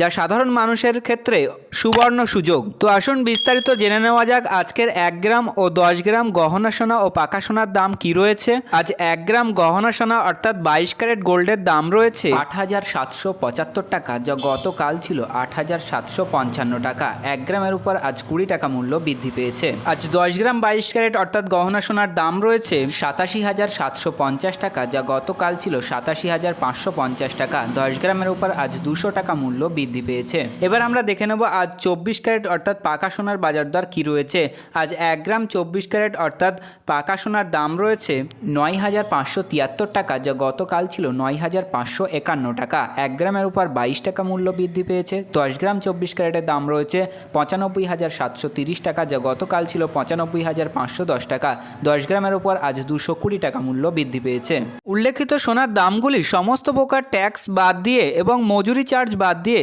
যা সাধারণ মানুষের ক্ষেত্রে সুবর্ণ সুযোগ। তো আসুন বিস্তারিত জেনে নেওয়া যাক আজকের এক গ্রাম ও দশ গ্রাম গহনা সোনা ও পাকা সোনার দাম কি রয়েছে। আজ এক গ্রাম গহনা সোনা অর্থাৎ বাইশ ক্যারেট গোল্ডের দাম রয়েছে আট হাজার সাতশো পঁচাত্তর টাকা, যা গতকাল ছিল আট হাজার সাতশো পঞ্চান্ন টাকা। এক গ্রামের উপর আজ কুড়ি টাকা মূল্য বৃদ্ধি পেয়েছে। আজ দশ গ্রাম বাইশ ক্যারেট অর্থাৎ গহনা সোনার দাম রয়েছে সাতাশি হাজার সাতশো পঞ্চাশ টাকা, যা গতকাল ছিল সাতাশি হাজার পাঁচশো পঞ্চাশ টাকা। দশ গ্রামের উপর আজ দুশো টাকা মূল্য বৃদ্ধি পেয়েছে। এবার আমরা দেখে নেব আজ চব্বিশ ক্যারেট অর্থাৎ পাকা সোনার বাজার দর কী রয়েছে। আজ এক গ্রাম চব্বিশ ক্যারেট অর্থাৎ পাকা সোনার দাম রয়েছে নয় হাজার পাঁচশো তিয়াত্তর টাকা, যা গতকাল ছিল নয় হাজার পাঁচশো একান্ন টাকা। এক গ্রামের উপর বাইশ টাকা মূল্য বৃদ্ধি পেয়েছে। দশ গ্রাম চব্বিশ ক্যারেটের দাম রয়েছে পঁচানব্বই হাজার সাতশো তিরিশ টাকা, যা গতকাল ছিল পঁচানব্বই হাজার পাঁচশো দশ টাকা। দশ গ্রামের উপর আজ দুশো কুড়ি টাকা মূল্য বৃদ্ধি পেয়েছে। উল্লেখিত সোনার দামগুলি সমস্ত প্রকার ট্যাক্স বাদ দিয়ে এবং মজুরি চার্জ বাদ দিয়ে